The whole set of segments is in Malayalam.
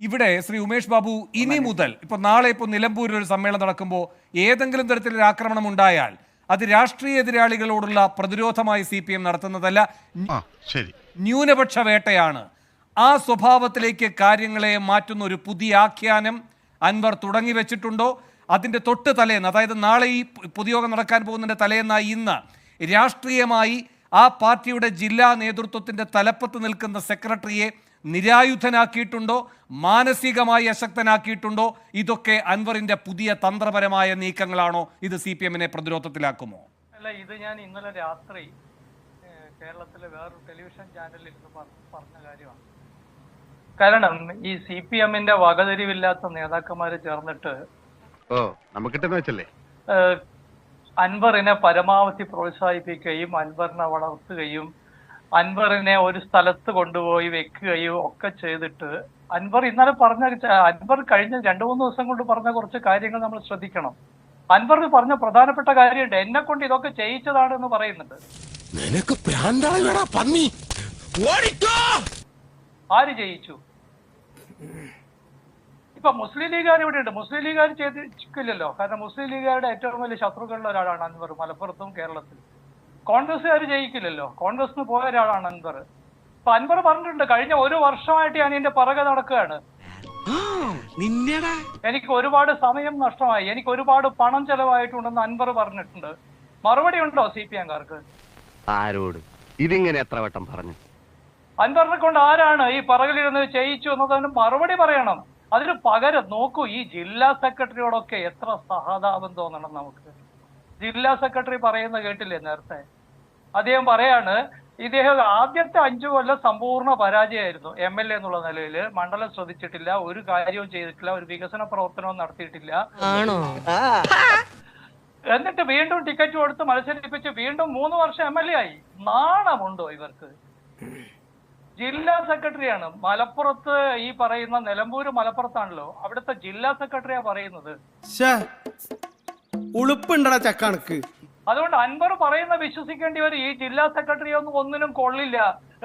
ഇവിടെ ശ്രീ ഉമേഷ് ബാബു ഇനി മുതൽ ഇപ്പൊ നാളെ ഇപ്പൊ നിലമ്പൂരിൽ ഒരു സമ്മേളനം നടക്കുമ്പോൾ ഏതെങ്കിലും തരത്തിലൊരു ആക്രമണം ഉണ്ടായാൽ അത് രാഷ്ട്രീയ എതിരാളികളോടുള്ള പ്രതിരോധമായി സി പി എം നടത്തുന്നതല്ല. ന്യൂനപക്ഷ വേട്ടയാണ്. ആ സ്വഭാവത്തിലേക്ക് കാര്യങ്ങളെ മാറ്റുന്ന ഒരു പുതിയ ആഖ്യാനം അൻവർ തുടങ്ങി വെച്ചിട്ടുണ്ടോ? അതിന്റെ തൊട്ട് തലേന്ന് അതായത് നാളെ ഈ പൊതുയോഗം നടക്കാൻ പോകുന്നതിന്റെ തലേന്നായി ഇന്ന് രാഷ്ട്രീയമായി ആ പാർട്ടിയുടെ ജില്ലാ നേതൃത്വത്തിന്റെ തലപ്പത്ത് നിൽക്കുന്ന സെക്രട്ടറിയെ നിരായുധനാക്കിയിട്ടുണ്ടോ? മാനസികമായി അശക്തനാക്കിയിട്ടുണ്ടോ? ഇതൊക്കെ അൻവറിന്റെ പുതിയ തന്ത്രപരമായ നീക്കങ്ങളാണോ? ഇത് സി പി എമ്മിനെ പ്രതിരോധത്തിലാക്കുമോ? അല്ല ഇത് ഞാൻ ഇന്നലെ രാത്രി കേരളത്തിലെ വേറൊരു ടെലിവിഷൻ ചാനലിൽ പറഞ്ഞ കാര്യമാണ്. കാരണം ഈ സി പി എമ്മിന്റെ വകതിരിവില്ലാത്ത നേതാക്കന്മാര് ചേർന്നിട്ട് ഓ നമുക്കിട്ടെന്ന് വെച്ചല്ലേ? അൻവറിനെ പരമാവധി പ്രോത്സാഹിപ്പിക്കുകയും അൻവറിനെ വളർത്തുകയും അൻവറിനെ ഒരു സ്ഥലത്ത് കൊണ്ടുപോയി വെക്കുകയും ഒക്കെ ചെയ്തിട്ട് അൻവർ ഇന്നലെ പറഞ്ഞ അൻവർ കഴിഞ്ഞ രണ്ടു മൂന്ന് ദിവസം കൊണ്ട് പറഞ്ഞ കുറച്ച് കാര്യങ്ങൾ നമ്മൾ ശ്രദ്ധിക്കണം. അൻവർ പറഞ്ഞ പ്രധാനപ്പെട്ട കാര്യമുണ്ട്. എന്നെ കൊണ്ട് ഇതൊക്കെ ചെയ്യിച്ചതാണ് എന്ന് പറയുന്നുണ്ട്. നിനക്ക് പന്നി. ആര് ജയിച്ചു? ഇപ്പൊ മുസ്ലിം ലീഗുകാർ ഇവിടെ ഉണ്ട്. മുസ്ലിം ലീഗുകാർ ചെയ്തില്ലല്ലോ കാരണം മുസ്ലിം ലീഗുകാരുടെ ഏറ്റവും വലിയ ശത്രുക്കളിൽ ഒരാളാണ് അൻവർ മലപ്പുറത്തും കേരളത്തിലും. കോൺഗ്രസ്സുകാർ ജയിക്കില്ലല്ലോ. കോൺഗ്രസിന് പോയ ഒരാളാണ് അൻവർ. അപ്പൊ അൻവർ പറഞ്ഞിട്ടുണ്ട് കഴിഞ്ഞ ഒരു വർഷമായിട്ട് ഞാൻ ഇതിന്റെ പിറകെ നടക്കുകയാണ്. എനിക്ക് ഒരുപാട് സമയം നഷ്ടമായി. എനിക്ക് ഒരുപാട് പണം ചെലവായിട്ടുണ്ടെന്ന് അൻവർ പറഞ്ഞിട്ടുണ്ട്. മറുപടി ഉണ്ടോ സി പി എംകാർക്ക്? ആരോട്? ഇതിങ്ങനെ എത്ര വട്ടം പറഞ്ഞു? അൻവറിനെ കൊണ്ട് ആരാണ് ഈ പറകിലിരുന്ന് ചെയ്യിച്ചു എന്നതിന് മറുപടി പറയണം. അതിന് പകരം നോക്കൂ ഈ ജില്ലാ സെക്രട്ടറിയോടൊക്കെ എത്ര സഹതാപം തോന്നണം നമുക്ക്. ജില്ലാ സെക്രട്ടറി പറയുന്ന കേട്ടില്ലേ നേരത്തെ? അദ്ദേഹം പറയാണ് ഇദ്ദേഹം ആദ്യത്തെ അഞ്ചു കൊല്ലം സമ്പൂർണ പരാജയമായിരുന്നു എം എൽ എ എന്നുള്ള നിലയിൽ മണ്ഡലം ശ്രദ്ധിച്ചിട്ടില്ല ഒരു കാര്യവും ചെയ്തിട്ടില്ല ഒരു വികസന പ്രവർത്തനവും നടത്തിയിട്ടില്ല. എന്നിട്ട് വീണ്ടും ടിക്കറ്റ് കൊടുത്ത് മത്സരിപ്പിച്ച് വീണ്ടും മൂന്ന് വർഷം എം എൽ എ ആയി. നാണമുണ്ടോ ഇവർക്ക്? ജില്ലാ സെക്രട്ടറിയാണ്. മലപ്പുറത്ത് ഈ പറയുന്ന നിലമ്പൂര് മലപ്പുറത്താണല്ലോ. അവിടുത്തെ ജില്ലാ സെക്രട്ടറിയാ പറയുന്നത്. ഉളുപ്പുണ്ടടാ ചക്കണക്ക്. അതുകൊണ്ട് അൻവർ പറയുന്ന വിശ്വസിക്കേണ്ടി വരും. ഈ ജില്ലാ സെക്രട്ടറി ഒന്നും ഒന്നിനും കൊള്ളില്ല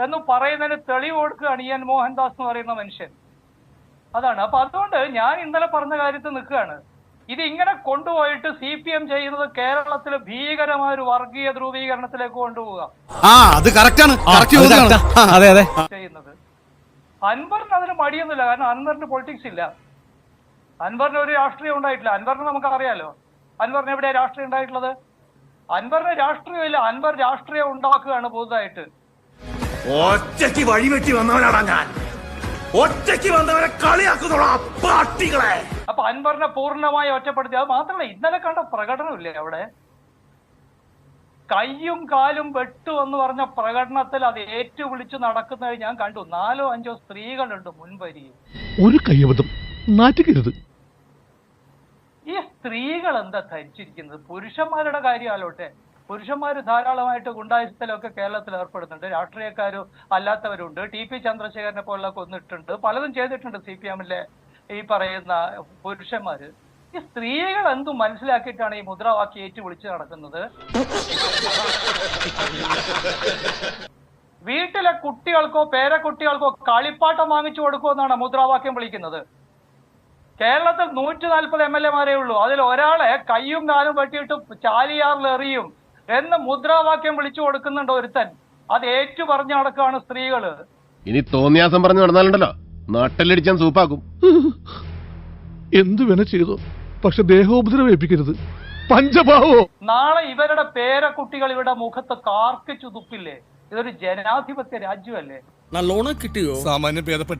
എന്ന് പറയുന്നതിന് തെളിവ് കൊടുക്കുകയാണ് ഇ എൻ മോഹൻദാസ് എന്ന് പറയുന്ന മനുഷ്യൻ. അതാണ്. അപ്പൊ അതുകൊണ്ട് ഞാൻ ഇന്നലെ പറഞ്ഞ കാര്യത്തിൽ നിൽക്കുകയാണ്. ഇത് ഇങ്ങനെ കൊണ്ടുപോയിട്ട് സി പി എം ചെയ്യുന്നത് കേരളത്തിലെ ഭീകരമായ ഒരു വർഗീയ ധ്രുവീകരണത്തിലേക്ക് കൊണ്ടുപോവുക. ആ അത് കറക്റ്റ് ആണ് കറക്റ്റ്. അതെ അതെ. ചെയ്യുന്നത്. അൻവറിന് അതിന് മടിയൊന്നുമില്ല. കാരണം അൻവറിന് പൊളിറ്റിക്സ് ഇല്ല. അൻവറിന് ഒരു രാഷ്ട്രീയം ഉണ്ടായിട്ടില്ല. അൻവറിന് നമുക്ക് അറിയാലോ അൻവറിന് എവിടെയാ രാഷ്ട്രീയം ഉണ്ടായിട്ടുള്ളത്? അൻവറിന് രാഷ്ട്രീയമില്ല അൻവർ രാഷ്ട്രീയം ഉണ്ടാക്കുകയാണ് പുതുതായിട്ട്. ഒറ്റയ്ക്ക് വഴിവെട്ടി വന്നവനാണ് ഞാൻ. ഒറ്റയ്ക്ക് വന്നവരെ കളിയാക്കുന്നുള്ള പാട്ടികളെ അപ്പൊ അൻവറിനെ പൂർണമായി ഒറ്റപ്പെടുത്തി. അത് മാത്രമല്ല ഇന്നലെ കണ്ട പ്രകടനമില്ലേ അവിടെ? കയ്യും കാലും വെട്ടു എന്ന് പറഞ്ഞ പ്രകടനത്തിൽ അത് ഏറ്റു വിളിച്ചു നടക്കുന്നത് ഞാൻ കണ്ടു. നാലോ അഞ്ചോ സ്ത്രീകളുണ്ട് മുൻപരി ഒരു കയ്യബദ്ധം നാറ്റുകരുത് സ്ത്രീകൾ എന്താ ധരിച്ചിരിക്കുന്നത്? പുരുഷന്മാരുടെ കാര്യം ആലോട്ടെ പുരുഷന്മാർ ധാരാളമായിട്ട് ഗുണ്ടായുസത്തിലൊക്കെ കേരളത്തിൽ ഏർപ്പെടുന്നുണ്ട്. രാഷ്ട്രീയക്കാരും അല്ലാത്തവരുണ്ട്. ടി പി ചന്ദ്രശേഖരനെ പോലുള്ള കൊന്നിട്ടുണ്ട്. പലതും ചെയ്തിട്ടുണ്ട് സി പി എമ്മിലെ ഈ പറയുന്ന പുരുഷന്മാര്. ഈ സ്ത്രീകൾ എന്തും മനസ്സിലാക്കിയിട്ടാണ് ഈ മുദ്രാവാക്യം ഏറ്റു വിളിച്ചു നടക്കുന്നത്? വീട്ടിലെ കുട്ടികൾക്കോ പേരക്കുട്ടികൾക്കോ കളിപ്പാട്ടം വാങ്ങിച്ചു കൊടുക്കുമെന്നാണ് മുദ്രാവാക്യം വിളിക്കുന്നത്. കേരളത്തിൽ നൂറ്റി നാൽപ്പത് എം എൽ എമാരേ ഉള്ളൂ. അതിൽ ഒരാളെ കയ്യും കാലും വെട്ടിയിട്ട് ചാലിയാറിൽ എറിയും എന്ന് മുദ്രാവാക്യം വിളിച്ചു കൊടുക്കുന്നുണ്ട് ഒരുത്തൻ. അത് ഏറ്റു പറഞ്ഞു നടക്കുകയാണ് സ്ത്രീകൾ. ഇനി തോന്നിയാസം പറഞ്ഞു നടന്നാലുണ്ടല്ലോ. നാട്ടിലടിച്ചാൻ സൂപ്പാക്കും. എന്തു വേണ ചെയ്തു? പക്ഷെ ദേഹോപദ്രവേൽപ്പിക്കരുത് പഞ്ചഭാവോ? നാളെ ഇവരുടെ പേരക്കുട്ടികൾ ഇവരുടെ മുഖത്ത് കാർക്കിച്ചു തുപ്പില്ലേ ഇതൊരു ജനാധിപത്യ രാജ്യമല്ലേ? നല്ലോണം കിട്ടിയോ? സാമാന്യം ഭേദപ്പെട്ട